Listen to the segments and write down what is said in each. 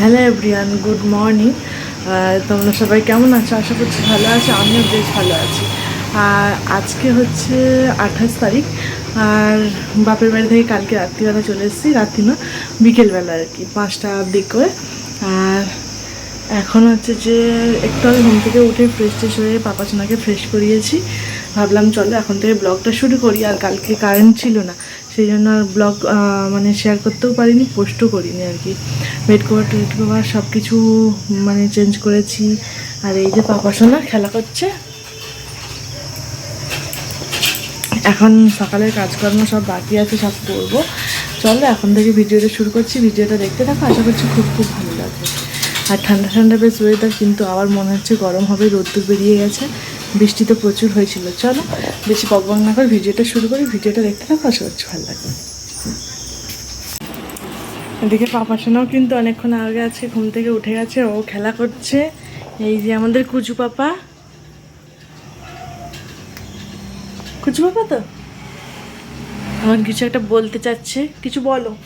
Hello everyone good morning. তোমরা সবাই কেমন আছো? আশা করছি ভালো আছো, আমিও বেশ ভালো আছি। আর আজকে হচ্ছে আঠাশ তারিখ, আর বাপের বাড়ি থেকে কালকে রাত্রিবেলা চলে এসেছি, রাত্রি না, বিকেলবেলা আর কি, পাঁচটা দিক করে। আর এখন হচ্ছে যে একটু আগে ঘুম থেকে উঠে ফ্রেশ ট্রেশ হয়ে পাপা সোনাকে ফ্রেশ করিয়েছি। ভাবলাম চলো এখন থেকে ব্লগটা শুরু করি, আর কালকে কারেন্ট ছিল না। সেই জন্য আর ব্লগ মানে শেয়ার করতেও পারিনি পোস্টও করিনি আর কি। বেড কভার টেড কভার সব কিছু মানে চেঞ্জ করেছি। আর এই যে পাপা সোনা খেলা করছে। এখন সকালের কাজকর্ম সব বাকি আছে, সব করব। চলো, এখন থেকে ভিডিওটা শুরু করছি। ভিডিওটা দেখতে থাকো, আশা করছি খুব খুব ভালো লাগবে। আর ঠান্ডা ঠান্ডা বেশ ওয়েদার কিন্তু আবার মনে হচ্ছে গরম হবে, রোদ্দুর বেরিয়ে গেছে। বৃষ্টি তো প্রচুর হয়েছিল। চলো, বেশি বকবক না করে ভিডিওটা শুরু করি। ভিডিওটা দেখতে থাকো, আশা করছি ভালো লাগবে। এদিকে পাপা সোনাও কিন্তু অনেকক্ষণ আগে আছে, ঘুম থেকে উঠে গেছে, ও খেলা করছে। এই যে আমাদের কুচু পাপা। কুচু পাপা তো? আমার কিছু একটা বলতে চাচ্ছে। কিছু বলো।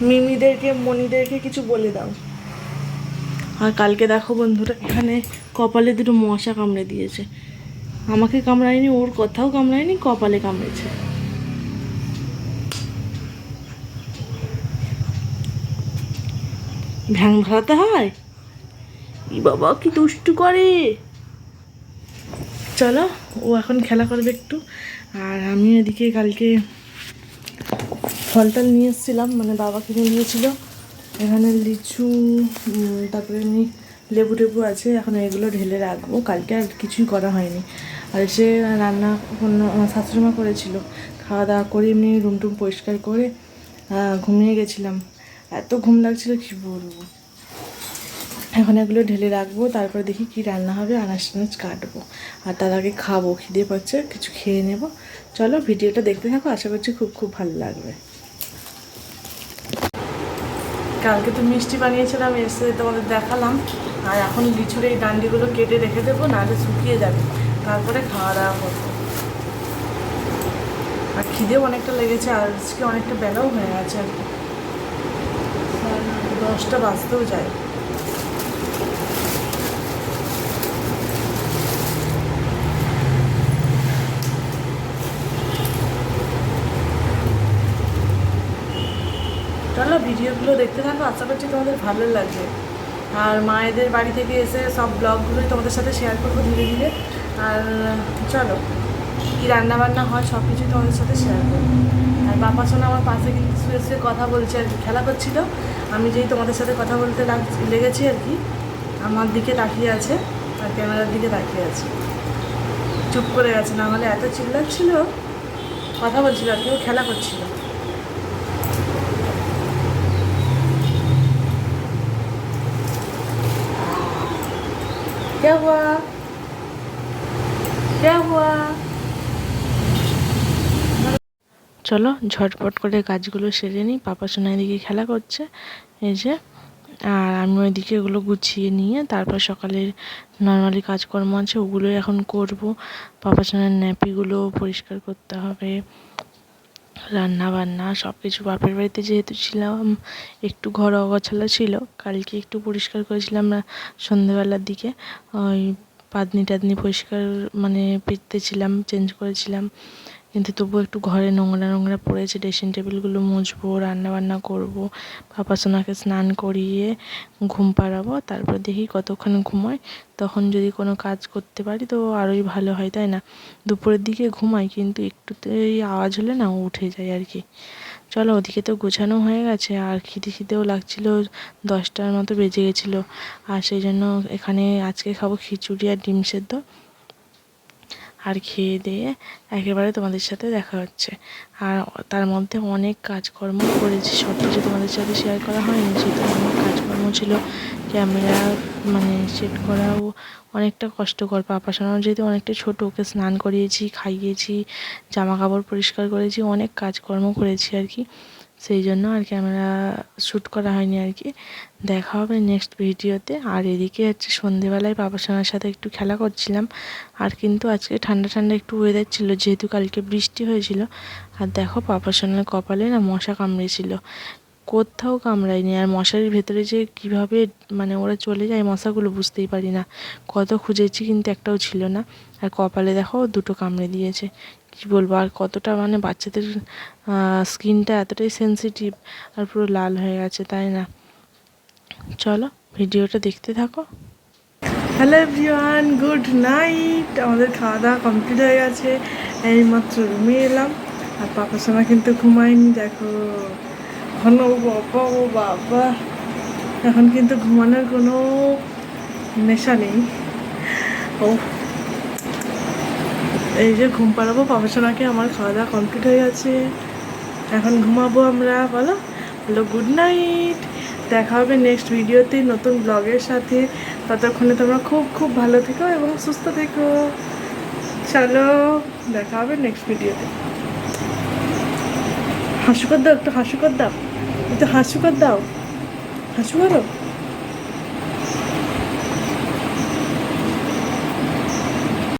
মিমিদেরকে মনিদেরকে কিছু বলে দাও। আর কালকে দেখো বন্ধুরা, এখানে কপালে দুটো মশা কামড়ে দিয়েছে। আমাকে কামড়ায়নি, ওর কথাও কামড়ায়নি, কপালে কামড়েছে। ভ্যাং ধরাতে হয়? ই বাবা, কি দুষ্টু করে। চলো, ও এখন খেলা করবে একটু। আর আমি এদিকে কালকে ফল টল নিয়ে এসেছিলাম মানে বাবা কিনে নিয়েছিল। এখানে লিচু তারপরে এমনি লেবু টেবু আছে, এখন এগুলো ঢেলে রাখব। কালকে আর কিছুই করা হয়নি। আর সে রান্না আমার শাশুড়িমা করেছিল। খাওয়া দাওয়া করে এমনি রুম টুম পরিষ্কার করে ঘুমিয়ে গেছিলাম। এত ঘুম লাগছিল, কি বলব? এখন এগুলো ঢেলে রাখব, তারপরে দেখি কি রান্না হবে, আনাজ টানাজ কাটবো। আর তার আগে খাব, খিদে পাচ্ছে, কিছু খেয়ে নেব। চলো, ভিডিওটা দেখতে থাকো, আশা করছি খুব খুব ভালো লাগবে। কালকে তো মিষ্টি বানিয়েছিলাম, এসে তোমাদের দেখালাম। আর এখন লিচুর এই ডান্ডিগুলো কেটে রেখে দেবো, নাহলে শুকিয়ে যাবে। তারপরে খাওয়া দাওয়া করব। আর খিদেও অনেকটা লেগেছে, আর আজকে অনেকটা বেলাও হয়ে গেছে আর কি। দশটা বাজতেও যায়। ভিডিওগুলো দেখতে থাকো, আশা করছি তোমাদের ভালো লাগবে। আর মায়েদের বাড়ি থেকে এসে সব ব্লগগুলোই তোমাদের সাথে শেয়ার করব ধীরে ধীরে। আর চলো, কী রান্নাবান্না হয় সব কিছুই তোমাদের সাথে শেয়ার করব। আর বাবা শোনা আমার পাশে কিন্তু শুয়ে কথা বলছে আর কি, খেলা করছিল। আমি যেই তোমাদের সাথে কথা বলতে লাগ- লেগেছি আর কি, আমার দিকে তাকিয়ে আছে আর ক্যামেরার দিকে তাকিয়ে আছে। চুপ করে গেছে, না হলে এত চিল্লাচ্ছিল, কথা বলছিল আর কি, ও খেলা করছিল। क्या हुआ क्या हुआ চলো ঝটপট করে কাজগুলো সেরে নিই পাপা সোনা এদিকে খেলা করছে এই যে আর আমি ওইদিকে ওগুলো গুছিয়ে নিয়ে তারপর সকালের নর্মালি কাজকর্ম আছে ওগুলোই এখন করব পাপা সোনার ন্যাপিগুলো পরিষ্কার করতে হবে রান্না বান্না সব কিছু বাপের বাড়িতে যেহেতু ছিলাম, একটু ঘর অগোছালো ছিল। কালকে একটু পরিষ্কার করেছিলাম সন্ধেবেলার দিকে। ওই পাতনি টাতনি পরিষ্কার মানে পেতেছিলাম চেঞ্জ করেছিলাম। কিন্তু তবুও একটু ঘরে নোংরা নোংরা পড়েছে ড্রেসিং টেবিলগুলো মুছবো রান্না বান্না করব পাপা সোনাকে স্নান করিয়ে ঘুম পাড়াবো, তারপর দেখি কতক্ষণ ঘুমোয়। তখন যদি কোনো কাজ করতে পারি তো আরোই ভালো হয়, তাই না? দুপুরের দিকে ঘুমাই কিন্তু একটুতেই আওয়াজ হলে না উঠে যায় আর কি। চলো ওদিকে তো গোছানো হয়ে গেছে, আর খিদে খিদেও লাগছিল, দশটার মতো বেজে গেছিল। আর সেই জন্য এখানে আজকে খাব খিচুড়ি আর ডিম সেদ্ধ। আর খেয়ে দিয়ে একেবারে তোমাদের সাথে দেখা হচ্ছে। আর তার মধ্যে অনেক কাজকর্ম করেছি। সব কিছু তোমাদের সাথে শেয়ার করা হয়নি। যেহেতু অনেক কাজকর্ম ছিল ক্যামেরা মানে সেট করাও অনেকটা কষ্টকর। পাপা সোনাও যেহেতু অনেকটা ছোটো, ওকে স্নান করিয়েছি, খাইয়েছি জামা কাপড় পরিষ্কার করেছি, অনেক কাজকর্ম করেছি আর কি। সেই জন্য আর ক্যামেরা শ্যুট করা হয়নি আর কি। দেখা হবে নেক্সট ভিডিওতে আর এদিকে হচ্ছে সন্ধেবেলায় বাবার সোনার সাথে একটু খেলা করছিলাম। আর কিন্তু আজকে ঠান্ডা ঠান্ডা একটু ওয়েদার ছিল, যেহেতু কালকে বৃষ্টি হয়েছিল। আর দেখো পাপা সোনার কপালে না মশা কামড়েছিল। কোথাও কামড়ায়নি। আর মশারির ভেতরে যে কীভাবে মানে ওরা চলে যায় মশাগুলো বুঝতেই পারি না। কত খুঁজেছি কিন্তু একটাও ছিল না। আর কপালে দেখো দুটো কামড়ে দিয়েছে। কী বলব, আর কতটা মানে বাচ্চাদের স্কিনটা এতটাই সেনসিটিভ আর পুরো লাল হয়ে গেছে, তাই না? চলো ভিডিওটা দেখতে থাকো। হ্যালো এভরিওয়ান গুড নাইট আমাদের খাওয়া দাওয়া কমপ্লিট হয়ে গেছে। এইমাত্র রুমে এলাম। আর পাপা সোনা কিন্তু ঘুমায়নি, দেখো। ঘন, বাবা ও বাবা। এখন কিন্তু ঘুমানোর কোনো নেশা নেই। ও এই যে ঘুম পাড়াবো পাপা সোনাকে আমার খাওয়া দাওয়া কমপ্লিট হয়ে গেছে। এখন ঘুমাবো আমরা, বলো? বলো গুড নাইট দেখা হবে নেক্সট ভিডিওতে নতুন ব্লগের সাথে। ততক্ষণে তোমরা খুব খুব ভালো থেকো এবং সুস্থ থেকো। চলো, দেখা হবে নেক্সট ভিডিওতে হাসু কর দাও, একটু হাসু কর দাও। একটু হাসু কর দাও। হাসু করো।